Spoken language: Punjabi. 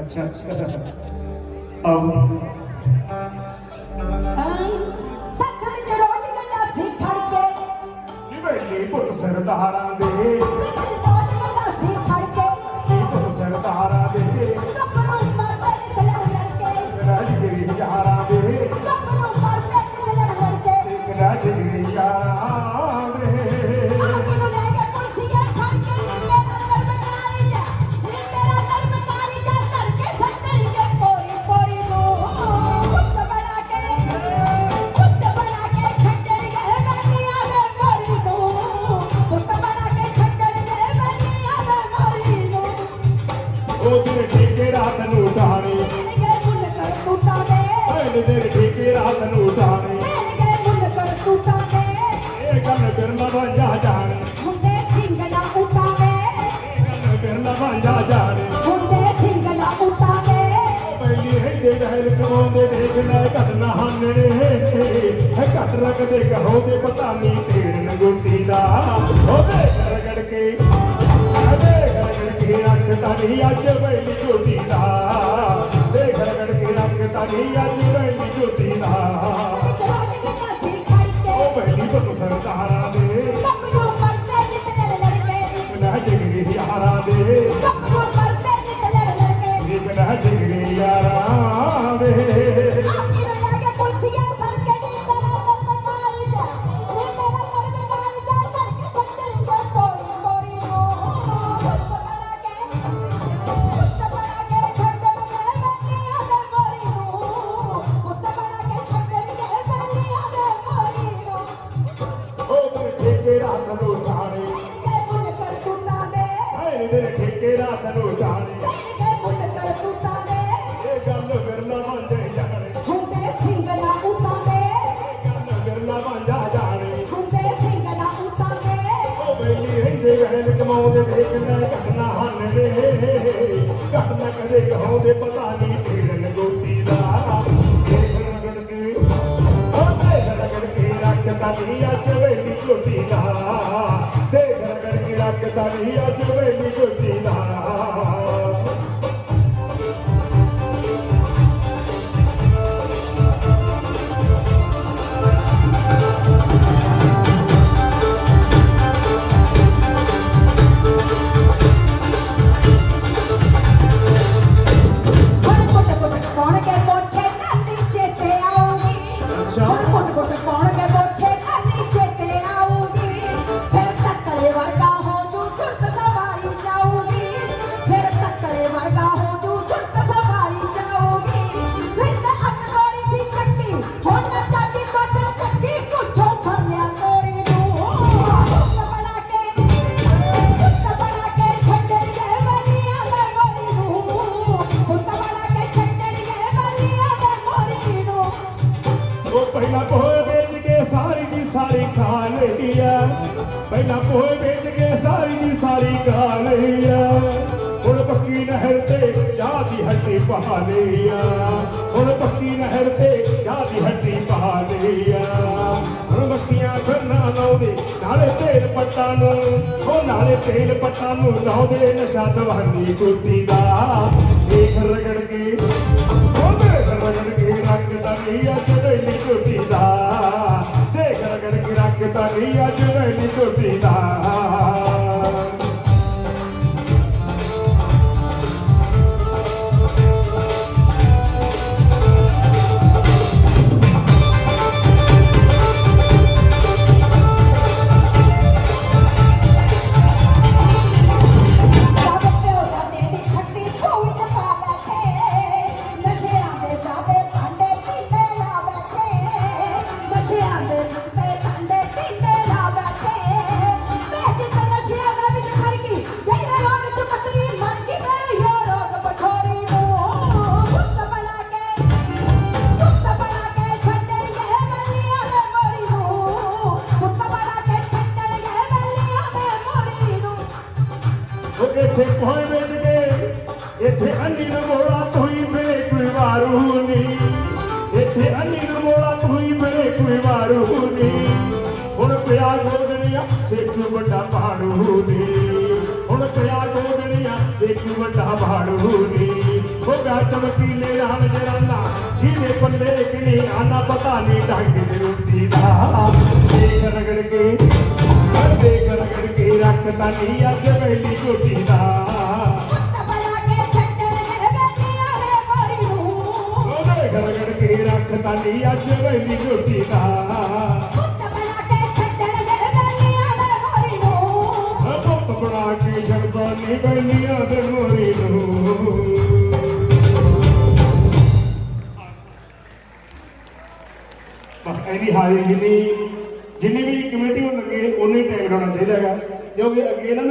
ਅੱਛਾ ਅੱਛਾ। ਆਓ ਸੱਚ ਵਿੱਚ ਰੋਜ਼ ਗੱਡਾ ਸੀ ਖੜ ਕੇ ਨੀ ਵੇਲੀ ਪੁੱਤ ਸਰਦਾਰਾਂ ਦੇ। ਰੋਜ਼ ਗੱਡਾ ਸੀ ਖੜ ਕੇ ਨੀ ਪੁੱਤ ਸਰਦਾਰਾਂ ਦੇ। ਉਹ ਦਿਨ ਰਾਤ ਨੂੰ ਢਾਣੇ ਦੇਣਗੇ ਮੁੱਲ ਕਰ ਰਾਤ ਨੂੰ ਢਾਣੇ ਇਹ ਗੱਲ ਬਿਰਲਾ ਵਾਂਝਾ ਜਾਣੇ। ਇਹ ਗੱਲ ਬਿਰਲਾ ਵਾਂਝਾ ਜਾਣੇ। ਹੁੰਦੇ ਸਿੰਘਣਾ ਦੇ ਪਹਿਲੀ ਹੈਦੇ ਗਹਿਲ ਕਮਾਉਂਦੇ ਘਟਨਾ ਹਾਨਣੇ ਹੈ ਘਟ ਰੱਖਦੇ ਕਹੋ ਦੇ ਪਤਾ ਨਹੀਂ ਤੇਰਨ ਦਾ। ਉਹਦੇ ਰਗੜ ਕੇ ਰੱਖਦਾ ਨਹੀਂ ਅੱਜ ਪਹਿਲੀ ਝੋਟੀ ਦਾ। ਦੇਖ ਰਗੜ ਕੇ ਰੱਖਦਾ ਨਹੀਂ ਅੱਜ ਪਹਿਲੀ ਝੋਟੀ ਦਾ। ਉਹ ਪਹਿਲੀ ਬਤ ਸਰਦਾਰਾਂ ਦੇ। ਗੱਭਰੂ ਮਰਦੇ ਨੇ ਤੇ ਲੜ ਲੜ ਕੇ ਨਾ ਜਗਰੀ ਯਾਰਾਂ ਦੇ। ਗੱਭਰੂ ਮੇਰੇ ਠੇਕੇ ਰਾਤ ਨੂੰ ਢਾਣੇ ਦੇਣਗੇ ਮੁੱਲ ਕਰ ਤੂਤਾਂ ਦੇ। ਇਹ ਗੱਲ ਬਿਰਲਾ ਵਾਂਝੇ ਜਾਣੇ। ਹੁੰਦੇ ਸਿੰਘਣਾ ਉਤਾਂ ਦੇ। ਇਹ ਗੱਲ ਬਿਰਲਾ ਵਾਂਝਾ ਜਾਣੇ। ਹੁੰਦੇ ਸਿੰਘਣਾ ਉਤਾਂ ਦੇ। ਉਹ ਬੈਲੀ ਰਹਿੰਦੇ ਗਹਿਲ ਕਮਾਉਂਦੇ ਦੇਖਣਾ ਘਟਨਾ ਹਨ ਦੇ ਘਟਨਾ ਕਦੇ ਕਹਾਉਂਦੇ ਪਤਾ ਨਹੀਂ ਤੇਰਨ ਗੋਤੀ ਦਾ। ਰੱਖਦਾ ਨਹੀਂ ਅੱਜ ਵੇਲੀ ਝੋਟੀ ਦਾ। ਹੁਣ ਕੁੱਟ ਕੁੱਟ ਪਾਉਣ ਸਾਰੀ ਖਾ ਲਈ ਆ। ਪਹਿਲਾਂ ਪੋਏ ਵੇਚ ਕੇ ਸਾਰੀ ਦੀ ਸਾਰੀ ਖਾ ਲਈ ਆ। ਹੁਣ ਪੱਕੀ ਨਹਿਰ ਤੇ ਚਾਹ ਦੀ ਹੱਡੀ ਪਾ ਲਈ ਆ। ਹੁਣ ਪੱਕੀ ਨਹਿਰ ਤੇ ਚਾਹ ਦੀ ਹੱਡੀ ਪਾ ਲਈ ਆ। ਹੁਣ ਮੱਖੀਆਂ ਖੰਨਾ ਲਾਉਂਦੇ, ਨਾਲੇ ਤੇਲ ਪੱਟਾਂ ਨੂੰ। ਉਹ ਨਾਲੇ ਤੇਲ ਪੱਟਾਂ ਨੂੰ ਲਾਉਂਦੇ ਨਸ਼ਾ ਦਵਾਨੀ ਕੁੱਤੀ ਦਾ। ਦੇਖ ਰਗੜ ਕੇ ਉਹਦੇ ਰਗੜ ਕੇ ਰੱਖਦਾ ਨਹੀਂ ਅੱਜ ਵੇਲੀ ਝੋਟੀ ਦਾ। ਰਗੜ ਕੇ ਰੱਖਦਾ ਨਹੀਂ ਅੱਜ ਵੇਲੀ ਝੋਟੀ ਇੱਥੇ ਕੋਈ ਵੇਚ ਕੇ, ਇੱਥੇ ਅੰਨੀ ਨੂੰ ਮੋੜਾ ਮੇਰੇ ਕੋਈ ਵਾਰੂ ਨਹੀਂ। ਇੱਥੇ ਅੰਨੀ ਨੂੰ ਮੋੜਾ ਮੇਰੇ ਕੋਈ ਵਾਰੂ ਨਹੀਂ। ਹੁਣ ਪਿਆ ਗੋਦੜੀਆਂ, ਸਿੱਖ ਵੱਡਾ ਪਹਾੜੂ ਨਹੀਂ। ਹੁਣ ਪਿਆ ਗੋਦੜੀਆਂ, ਸਿੱਖ ਵੱਡਾ ਪਹਾੜੂ ਨਹੀਂ। ਹੋ ਗਿਆ ਚਮਕੀਲੇ ਨਾਲ ਜਰਾਨਾ, ਜਿਹਦੇ ਪੱਲੇ ਕਿ ਨਹੀਂ ਆਨਾ, ਪਤਾ ਨਹੀਂ ਢੰਗ ਦੀ ਰੋਟੀ ਦਾ। ਦੇਖ ਰਗੜ ਕੇ, ਦੇਖ ਰਗੜ ਕੇ ਰੱਖਤਾ ਨਹੀਂ ਅੱਜ। ਨਹੀਂ ਅੱਜ ਵੇਲੀ ਝੋਟੀ ਦਾ। ਪੁੱਤ ਬਣਾ ਕੇ ਛੱਡਣਗੇ ਬੇਲੀਆਂ ਵੇ ਮੋਰੀ ਨੂੰ। ਪੁੱਤ ਬਣਾ ਕੇ ਜਗਦਾ ਨਹੀਂ ਬੈਲੀਆਂ ਦੇ ਮੋਰੀ ਨੂੰ। ਬਸ ਐਨੀ ਹਾਜ਼ਰੀ ਜਿੰਨੀ ਜਿੰਨੀ ਵੀ ਕਮੇਟੀ ਨੂੰ ਲੱਗੇ ਉਹਨੇ ਟਾਈਮ ਲਾਉਣਾ ਚਾਹੀਦਾ ਹੈਗਾ ਕਿਉਂਕਿ ਅੱਗੇ ਇਹਨਾਂ ਨੂੰ